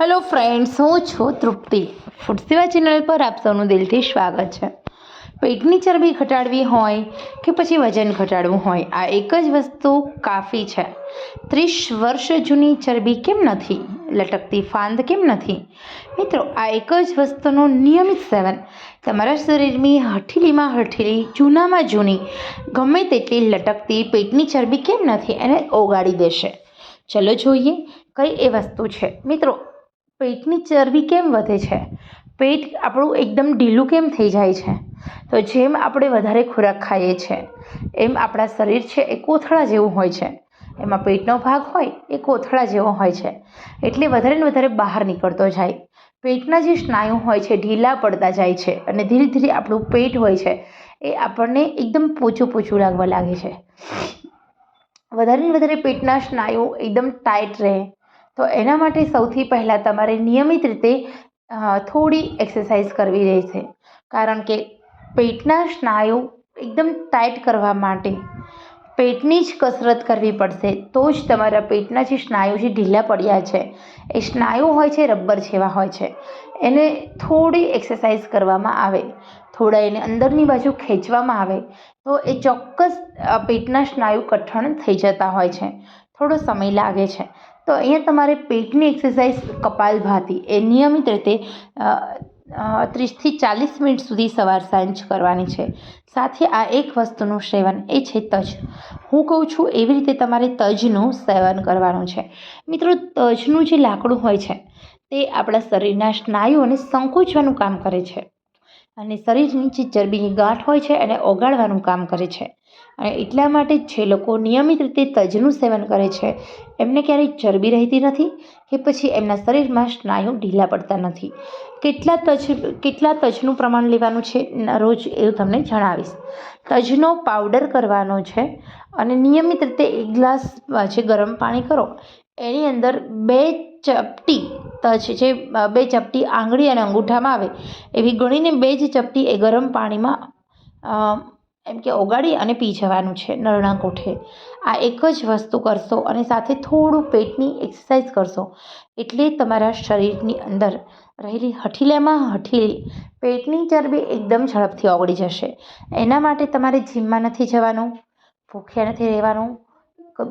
Hello friends હું છું તૃપ્તિ. Food સેવા ચેનલ પર આપ સૌનું દિલથી સ્વાગત છે. પેટની ચરબી ઘટાડવી હોય કે પછી વજન ઘટાડવું હોય, આ એક જ વસ્તુ કાફી છે. ત્રીસ વર્ષ જૂની ચરબી કેમ નથી? લટકતી ફાંદ કેમ નથી? મિત્રો, આ એક જ વસ્તુનું નિયમિત સેવન. તમારા શરીરની હઠીલીમાં હઠીલી, જૂનામાં જૂની, ગમે તેટલી લટકતી પેટની ચરબી કેમ નથી, એને ઓગાળી દેશે. ચલો જોઈએ કઈ એ વસ્તુ છે. મિત્રો પેટની ચરબી કેમ વધે છે? પેટ આપણું એકદમ ઢીલું કેમ થઈ જાય છે? તો જેમ આપણે વધારે ખોરાક ખાઈએ છીએ એમ આપણા શરીર છે એ કોથળા જેવું હોય છે. એમાં પેટનો ભાગ હોય એ કોથળા જેવો હોય છે. એટલે વધારે ને વધારે બહાર નીકળતો જાય. પેટના જે સ્નાયુ હોય છે, ઢીલા પડતા જાય છે અને ધીરે ધીરે આપણું પેટ હોય છે એ આપણને એકદમ પોચું પોચું લાગવા લાગે છે. વધારે ને વધારે પેટના સ્નાયુ એકદમ ટાઈટ રહે તો એના માટે સૌથી પહેલાં તમારે નિયમિત રીતે થોડી એક્સરસાઇઝ કરવી રહેશે. કારણ કે પેટના સ્નાયુ એકદમ ટાઈટ કરવા માટે પેટની જ કસરત કરવી પડશે, તો જ તમારા પેટના જે સ્નાયુ જે ઢીલા પડ્યા છે. એ સ્નાયુ હોય છે, રબર જેવા હોય છે. એને થોડી એક્સરસાઇઝ કરવામાં આવે. થોડા એને અંદરની બાજુ ખેંચવામાં આવે. તો એ ચોક્કસ પેટના સ્નાયુ કઠણ થઈ જતા હોય છે. થોડો સમય લાગે છે. તો અહીંયા તમારે પેટની એક્સરસાઇઝ કપાલભાતી એ નિયમિત રીતે ત્રીસથી ચાલીસ મિનિટ સુધી સવાર સાંજ કરવાની છે. સાથે આ એક વસ્તુનું સેવન એ છે તજ. હું કહું છું એવી રીતે તમારે તજનું સેવન કરવાનું છે. મિત્રો, તજનું જે લાકડું હોય છે, તે આપણા શરીરના સ્નાયુઓને સંકોચવાનું કામ કરે છે. અને શરીર નીચે ચરબીની ગાંઠ હોય છે એને ઓગાળવાનું કામ કરે છે. અને એટલા માટે જે લોકો નિયમિત રીતે તજનું સેવન કરે છે, એમને ક્યારેય ચરબી રહેતી નથી કે પછી એમના શરીરમાં સ્નાયુ ઢીલા પડતા નથી. કેટલા તજ, કેટલા તજનું પ્રમાણ લેવાનું છે રોજ એવું તમને જણાવીશ. તજનો પાવડર કરવાનો છે અને નિયમિત રીતે એક ગ્લાસ જે ગરમ પાણી કરો, એની અંદર બે ચપટી તજ જે બે ચપટી આંગળી અને અંગૂઠામાં આવે, એવી ગણીને બે જ ચપટી એ ગરમ પાણીમાં એમ કે ઓગાળી અને પી જવાનું છે નરણા કોઠે. આ એક જ વસ્તુ કરશો અને સાથે થોડું પેટની એક્સરસાઇઝ કરશો એટલે તમારા શરીરની અંદર રહેલી હઠીલામાં હઠીલી પેટની ચરબી એકદમ ઝડપથી ઓગળી જશે. એના માટે તમારે જીમમાં નથી જવાનું, ભૂખ્યા નથી રહેવાનું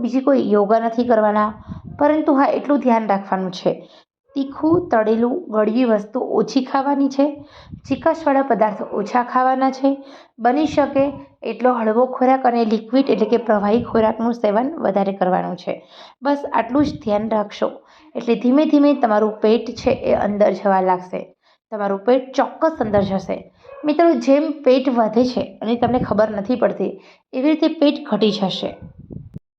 બીજી કોઈ યોગા નથી કરવાના, પરંતુ હા, એટલું ધ્યાન રાખવાનું છે. તીખું, તળેલું ગળવી વસ્તુ ઓછી ખાવાની છે, ચીકાશવાળા પદાર્થો ઓછા ખાવાના છે. બની શકે એટલો હળવો ખોરાક અને લિક્વિડ એટલે કે પ્રવાહી ખોરાકનું સેવન વધારે કરવાનું છે. બસ આટલું જ ધ્યાન રાખશો. એટલે ધીમે ધીમે તમારું પેટ છે એ અંદર જવા લાગશે. તમારું પેટ ચોક્કસ અંદર જશે. મિત્રો, જેમ પેટ વધે છે, અને તમને ખબર નથી પડતી, એવી રીતે પેટ ઘટી જશે.